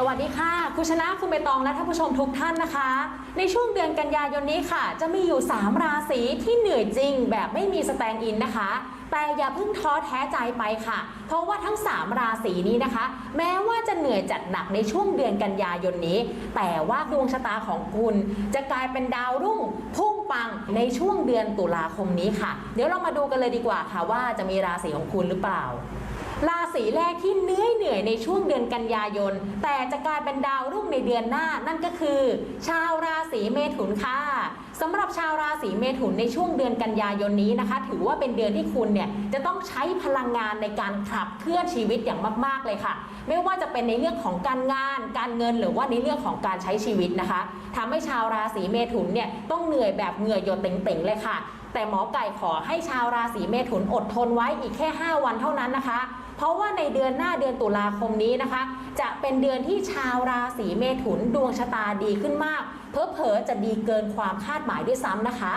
สวัสดีค่ะ คุณชนะคุณใบตองและท่านผู้ชมทุกท่านนะคะ ในช่วงเดือนกันยายนนี้ค่ะ จะมีอยู่ 3 ราศีที่เหนื่อยจริง แบบไม่มีสแตนด์อินนะคะ แต่อย่าเพิ่งท้อแท้ใจไปค่ะ เพราะว่าทั้ง 3 ราศีนี้นะคะ แม้ว่าจะเหนื่อยจัดหนักในช่วงเดือนกันยายนนี้ แต่ว่าดวงชะตาของคุณ จะกลายเป็นดาวรุ่งพุ่งปังในช่วงเดือนตุลาคมนี้ค่ะ เดี๋ยวเรามาดูกันเลยดีกว่าค่ะว่าจะมีราศีของคุณหรือเปล่า ราศีแรกที่เหนื่อยเหนื่อยในช่วงเดือนกันยายน แต่จะกลายเป็นดาวรุ่งในเดือนหน้านั่นก็คือ ชาวราศีเมถุนค่ะสำหรับชาวราศีเมถุนในช่วงเดือนกันยายนนี้นะคะ ถือว่าเป็นเดือนที่คุณเนี่ยจะต้องใช้พลังงานในการขับเคลื่อนชีวิตอย่างมาก ๆเลยค่ะ ไม่ว่าจะเป็นในเรื่องของการงาน การเงินหรือว่าในเรื่องของการใช้ชีวิตนะคะทำให้ชาวราศีเมถุนเนี่ยต้องเหนื่อยแบบเหงื่อหยดเต่งๆเลยค่ะ แต่หมอไก่ขอให้ชาวราศีเมถุนอดทนไว้อีกแค่ 5 วันเท่านั้นนะคะ เพราะว่าในเดือนหน้าเดือนตุลาคมนี้นะคะ จะเป็นเดือนที่ชาวราศีเมถุนดวงชะตาดีขึ้นมาก เพอเพอจะดีเกินความคาดหมายด้วยซ้ำนะคะ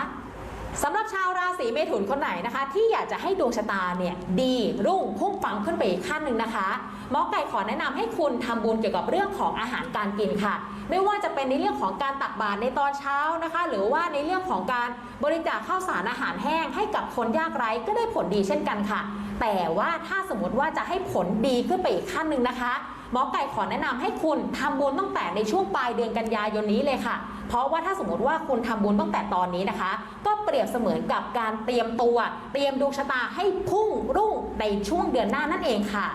สำหรับชาวราศีเมถุนคนไหนนะคะ ที่อยากจะให้ดวงชะตาเนี่ยดีรุ่งพุ่งปังขึ้นไปอีกขั้นหนึ่งนะคะหมอไก่ขอแนะนำให้คุณทำบุญเกี่ยวกับเรื่องของอาหารการกินค่ะ ไม่ว่าจะเป็นในเรื่องของการตักบาตรในตอนเช้านะคะ หรือว่าในเรื่องของการบริจาคข้าวสารอาหารแห้งให้กับคนยากไร้ก็ได้ผลดีเช่นกันค่ะ แต่ว่าถ้าสมมติว่าจะให้ผลดีขึ้นไปอีกขั้นหนึ่งนะคะหมอไก่ขอแนะนำให้คุณทำบุญตั้งแต่ในช่วงปลายเดือนกันยายนนี้เลยค่ะ เพราะว่าถ้าสมมติว่าคุณทำบุญตั้งแต่ตอนนี้นะคะ ก็ รียบเสมือนกับการเตรียมตัว เตรียมดวงชะตาให้พุ่งรุ่งในช่วงเดือนหน้านั่นเองค่ะ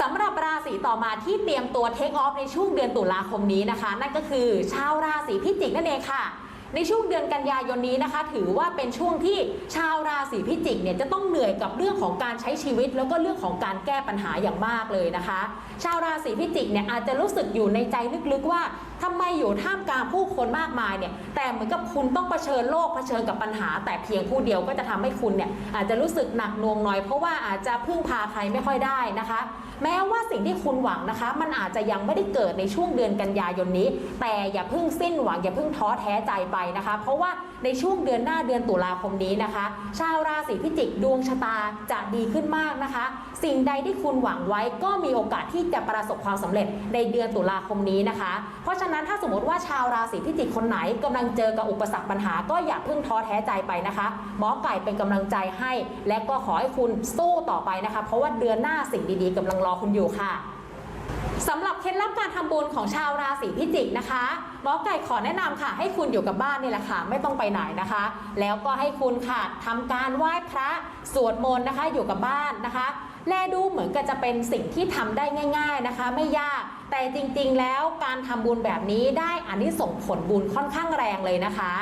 สำหรับราศีต่อมาที่เตรียมตัวเทคออฟในช่วงเดือนตุลาคมนี้นะคะ นั่นก็คือชาวราศีพิจิกนั่นเองค่ะในช่วงเดือนกันยายนนี้นะคะ ถือว่าเป็นช่วงที่ชาวราศีพิจิกเนี่ยจะต้องเหนื่อยกับเรื่องของการใช้ชีวิต แล้วก็เรื่องของการแก้ปัญหาอย่างมากเลยนะคะ ชาวราศีพิจิกเนี่ยอาจจะรู้สึกอยู่ในใจลึกๆว่าทำไมอยู่ท่ามกลางผู้คนมากมายเนี่ยแต่เหมือนกับคุณต้องเผชิญโลกเผชิญกับปัญหา แต่เพียงผู้เดียวก็จะทำให้คุณเนี่ยอาจจะรู้สึกหนักหน่วงหน่อย เพราะว่าอาจจะพึ่งพาใครไม่ค่อยได้นะคะ แม้ว่าสิ่งที่คุณหวังนะคะ มันอาจจะยังไม่ได้เกิดในช่วงเดือนกันยายนนี้ แต่อย่าเพิ่งสิ้นหวังอย่าเพิ่งท้อแท้ใจไปนะคะ เพราะว่าในช่วงเดือนหน้าเดือนตุลาคมนี้นะคะ ชาวราศีพิจิกดวงชะตาจะดีขึ้นมากนะคะ สิ่งใดที่คุณหวังไว้ก็มีโอกาสที่จะประสบความสำเร็จในเดือนตุลาคมนี้นะคะ เพราะฉะนั้นนั้นถ้าสมมติว่าชาวราศีพิจิกคนไหนกำลังเจอกับอุปสรรคปัญหา ก็อย่าเพิ่งท้อแท้ใจไปนะคะ หมอไก่เป็นกำลังใจให้ และก็ขอให้คุณสู้ต่อไปนะคะ เพราะว่าเดือนหน้าสิ่งดีๆกำลังรอคุณอยู่ค่ะ สำหรับเคล็ดลับการทำบุญของชาวราศีพิจิกนะคะหมอไก่ขอแนะนำค่ะ ให้คุณอยู่กับบ้านนี่แหละค่ะ ไม่ต้องไปไหนนะคะ แล้วก็ให้คุณค่ะทำการไหว้พระสวดมนต์นะคะ อยู่กับบ้านนะคะ แลดูเหมือนกับจะเป็นสิ่งที่ทำได้ง่าย ๆนะคะ ไม่ยากแต่จริงๆแล้วการทำบุญแบบนี้ได้อานิสงส์ผลบุญค่อนข้างแรงเลยนะคะ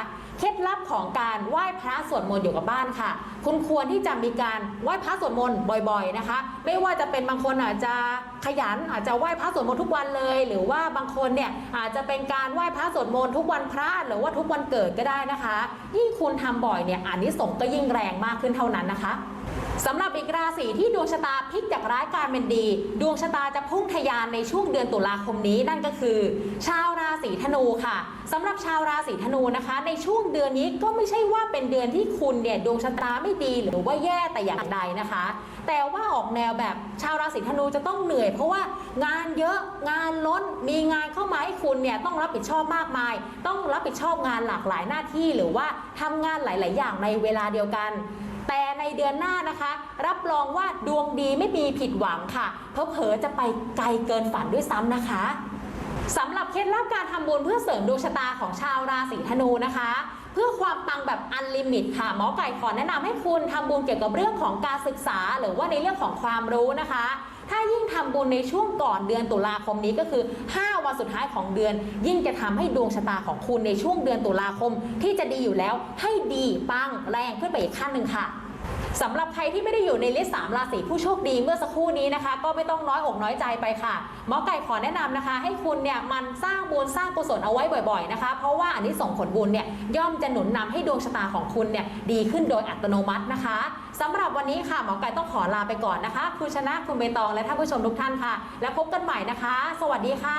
เคล็ดลับของการไหว้พระสวดมนต์อยู่กับบ้านค่ะ คุณควรที่จะมีการไหว้พระสวดมนต์บ่อย ๆนะคะ ไม่ว่าจะเป็นบางคนอาจจะขยันอาจจะไหว้พระสวดมนต์ทุกวันเลย หรือว่าบางคนเนี่ยอาจจะเป็นการไหว้พระสวดมนต์ทุกวันพระหรือว่าทุกวันเกิดก็ได้นะคะ ยิ่งคุณทำบ่อยเนี่ยอานิสงส์ก็ยิ่งแรงมากขึ้นเท่านั้นนะคะ สำหรับอีกราศีที่ดวงชะตาพลิกจากร้ายกลายเป็นดี ดวงชะตาจะพุ่งทะยานในช่วงเดือนตุลาคมนี้นั่นก็คือ ชาวราศีธนูค่ะสำหรับชาวราศีธนูนะคะ ในช่วงเดือนนี้ก็ไม่ใช่ว่าเป็นเดือนที่คุณเนี่ยดวงชะตาไม่ดีหรือว่าแย่แต่อย่างใดนะคะ แต่ว่าออกแนวแบบชาวราศีธนูจะต้องเหนื่อย เพราะว่างานเยอะงานล้นมีงานเข้ามาให้คุณเนี่ยต้องรับผิดชอบมากมาย ต้องรับผิดชอบงานหลากหลายหน้าที่หรือว่าทำงานหลาย ๆ อย่างในเวลาเดียวกัน แต่ในเดือนหน้านะคะ รับรองว่าดวงดีไม่มีผิดหวังค่ะเพอจะไปไกลเกินฝันด้วยซ้ำนะคะสำหรับเคล็ดลับการทำบุญเพื่อเสริมดวงชะตาของชาวราศีธนูนะคะ เพื่อความปังแบบอันลิมิตค่ะหมอไก่ขอแนะนำให้คุณทำบุญเกี่ยวกับเรื่องของการศึกษา หรือว่าในเรื่องของความรู้นะคะ ถ้ายิ่งทำบุญในช่วงก่อนเดือนตุลาคมนี้ก็คือ 5 วันสุดท้ายของเดือน ยิ่งจะทำให้ดวงชะตาของคุณในช่วงเดือนตุลาคม ที่จะดีอยู่แล้วให้ดีปังแรงขึ้นไปอีกขั้นหนึ่งค่ะ สำหรับใครที่ไม่ได้อยู่ในลิสต์3ราศีผู้โชคดีเมื่อสักครู่นี้นะคะ ก็ไม่ต้องน้อยอกน้อยใจไปค่ะหมอไก่ขอแนะนำนะคะ ให้คุณเนี่ยมันสร้างบุญสร้างกุศลเอาไว้บ่อยๆนะคะ เพราะว่าอันนี้ส่งผลบุญเนี่ยย่อมจะหนุนนำให้ดวงชะตาของคุณเนี่ยดีขึ้นโดยอัตโนมัตินะคะสำหรับวันนี้ค่ะหมอไก่ต้องขอลาไปก่อนนะคะ คุณชนะคุณใบตองและท่านผู้ชมทุกท่านค่ะ แล้วพบกันใหม่นะคะ สวัสดีค่ะ